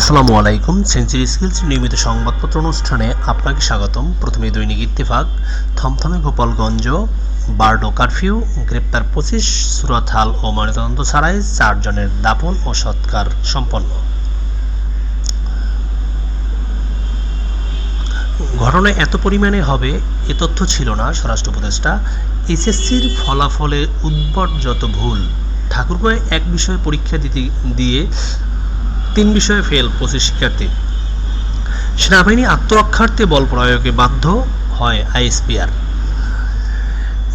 আসসালামু আলাইকুম। Century skills নিয়মিত সংবাদপত্র অনুষ্ঠানে আপনাকে স্বাগতম। প্রথমে দৈনিক ইত্তেফাক। থমথমে গোপালগঞ্জ, বার্ডো কারফিউ, গ্রেপ্তার পঁচিশ সুরাতহাল ও ময়নাতদন্ত ছাড়াই চারজনের দাপন ও সৎকার সম্পন্ন। ঘটনা এত পরিমাণে হবে, এ তথ্য ছিল না স্বরাষ্ট্র উপদেষ্টা। এসএসসির ফলাফলে উদ্ভট যত ভুল ঠাকুরগাঁয়ে এক বিষয়ে পরীক্ষা দিতে দিয়ে তিন বিষয়ে ফেল পঁচিশ শিক্ষার্থী। সেনাবাহিনী আত্মরক্ষার্থে বল প্রয়োগে বাধ্য হয় আইএসপিআর।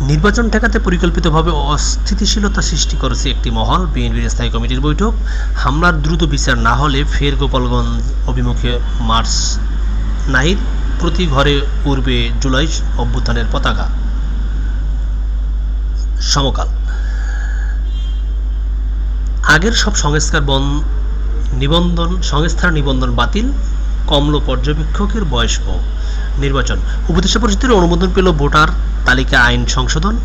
নির্বাচন ঠেকাতে পরিকল্পিতভাবে অস্থিতিশীলতা সৃষ্টি করেছে একটি মহল, বিএনপির স্থায়ী কমিটির বৈঠক। হামলার দ্রুত বিচার না হলে ফের গোপালগঞ্জ অভিমুখে মার্চ নাহিদ প্রতি ঘরে উড়বে জুলাই অভ্যুত্থানের পতাকা। সমকাল। আগের সব সংস্কার বন নিবন্ধন, সংস্থার নিবন্ধন বাতিল, কমল পর্যবেক্ষকের বয়স বয়স্ক নির্বাচন, উপদেষ্টা পরিষদের অনুমোদন পেল ভোটার তালিকা আইন সংশোধন।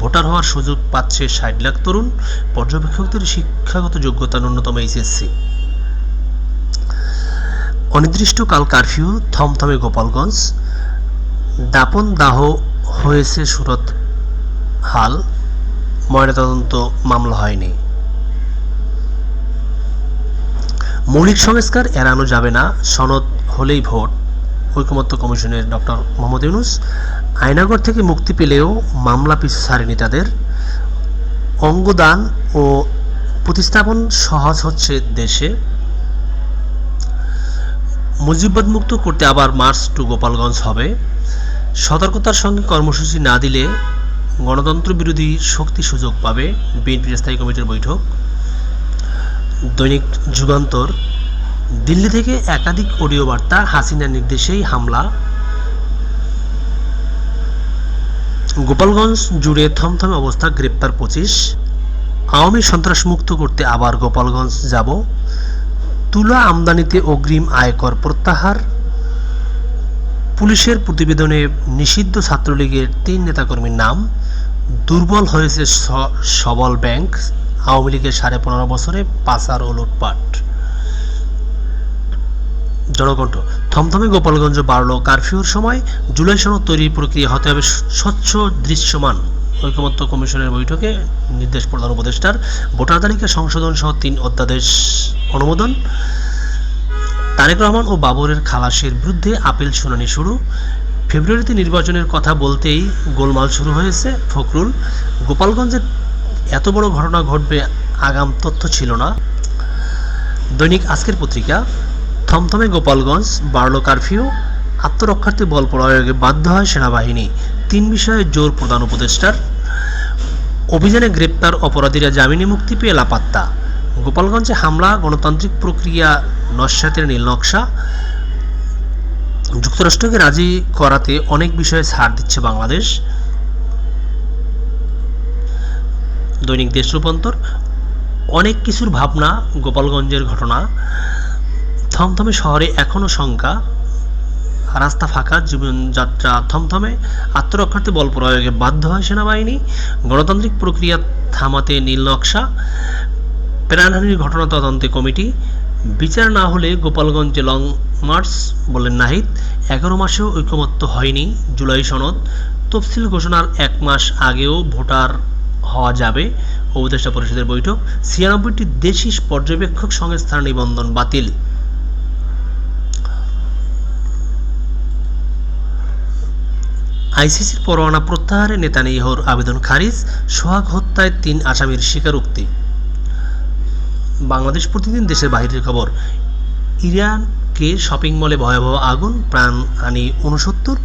ভোটার হওয়ার সুযোগ পাচ্ছে ষাট লাখ তরুণ, পর্যবেক্ষকদের শিক্ষাগত যোগ্যতা ন্যূনতম এইচএসসি। অনির্দিষ্টকাল কারফিউ, থমথমে গোপালগঞ্জ। দাপন দাহ হয়েছে সুরত হাল, ময়নাতদন্ত মামলা হয়নি। মৌলিক সংস্কার এড়ানো যাবে না, সনদ হলেই ভোট। ঐকমত্য কমিশনের ডক্টর মোহাম্মদ ইউনুস আয়নাগর থেকে মুক্তি পেলেও মামলা পিছু ছাড়েনি তাদের। অঙ্গদান ও প্রতিস্থাপন সহজ হচ্ছে দেশে। মুজিববাদ মুক্ত করতে আবার মার্চ টু গোপালগঞ্জ হবে। সতর্কতার সঙ্গে কর্মসূচি না দিলে গণতন্ত্র বিরোধী শক্তি সুযোগ পাবে। বিএনপির স্থায়ী কমিটির বৈঠক। দৈনিক যুগান্তর। দিল্লি থেকে একাধিক অডিও বার্তা হাসিনার নির্দেশেই হামলা। গোপালগঞ্জ জুড়ে থমথমে অবস্থা, গ্রেপ্তার পঁচিশ। আওয়ামী সন্ত্রাস মুক্ত করতে আবার গোপালগঞ্জ যাব। তুলা আমদানিতে অগ্রিম আয়কর প্রত্যাহার। পুলিশের প্রতিবেদনে নিষিদ্ধ ছাত্রলীগের তিন নেতাকর্মীর নাম। দুর্বল হয়েছে সবল ব্যাংক। আওয়ামী লীগের সাড়ে পনেরো বছরে পাচার ও লুটপাট। জনকণ্ঠ, থমথমে গোপালগঞ্জ বাড়ল কারফিউর সময়। জুলাই সনদ তৈরির প্রক্রিয়া হতে হবে স্বচ্ছ, দৃশ্যমান। ঐকমত্য কমিশনের বৈঠকে নির্দেশ প্রধান উপদেষ্টার ভোটার তালিকা সংশোধন সহ তিন অধ্যাদেশ অনুমোদন। তারেক রহমান ও বাবরের খালাসের বিরুদ্ধে আপিল শুনানি শুরু। ফেব্রুয়ারিতে নির্বাচনের কথা বলতেই গোলমাল শুরু হয়েছে ফখরুল। গোপালগঞ্জের এত বড় ঘটনা ঘটবে আগাম তথ্য ছিল না। দৈনিক আজকের পত্রিকা, থমথমে গোপালগঞ্জ, বাড়ল কারফিউ, আত্মরক্ষার্থে বল প্রয়োগে বাধ্য হয় সেনাবাহিনী। তিন বিষয়ে জোর প্রধান উপদেষ্টার। অভিযানে গ্রেপ্তার অপরাধীরা জামিনে মুক্তি পেয়ে লাপাত্তা। গোপালগঞ্জে হামলা, গণতান্ত্রিক প্রক্রিয়া, নস্যাতের নীল নকশা। যুক্তরাষ্ট্রকে রাজি করাতে অনেক বিষয়ে ছাড় দিচ্ছে বাংলাদেশ। দৈনিক দেশ রূপান্তর। অনেক কিছুর ভাবনা, গোপালগঞ্জের ঘটনা, থমথমে শহরে এখনও শঙ্কা, রাস্তা ফাঁকা জীবনযাত্রা থমথমে, আত্মরক্ষার্থে বল প্রয়োগে বাধ্য হয় সেনাবাহিনী, গণতান্ত্রিক প্রক্রিয়া থামাতে নীল নকশা, প্রাণহানির ঘটনা তদন্তে কমিটি, বিচার না হলে গোপালগঞ্জে লং মার্চ বলেন নাহিদ, এগারো মাসেও ঐকমত্য হয়নি জুলাই সনদ, তফসিল ঘোষণার এক মাস আগেও ভোটার হওয়া যাবে। উপদেষ্টা পরিষদের বৈঠক। ছিয়ানব্বইটি দেশি পর্যবেক্ষক সংস্থার নিবন্ধন বাতিল। আইসিসির পরোয়ানা প্রত্যাহারে নেতানিয়াহুর আবেদন খারিজ। সোহাগ হত্যায় তিন আসামির স্বীকারোক্তি। বাংলাদেশ প্রতিদিন দেশের বাইরের খবর। ইরানকে শপিং মলে ভয়াবহ আগুন, প্রাণহানি উনসত্তর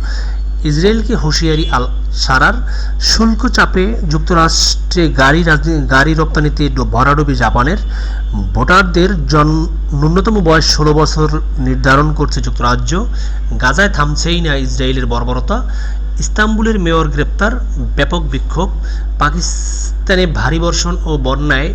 ইসরায়েলকে হুঁশিয়ারি আল সারার শুল্ক চাপে যুক্তরাষ্ট্রে গাড়ি গাড়ি রপ্তানিতে ভরাডুবি জাপানের ভোটারদের জন, ন্যূনতম বয়স ষোলো বছর নির্ধারণ করছে যুক্তরাজ্য। গাজায় থামছেই না ইসরায়েলের বর্বরতা। ইস্তাম্বুলের মেয়র গ্রেপ্তার। ব্যাপক বিক্ষোভ। পাকিস্তানে ভারী বর্ষণ ও বন্যায়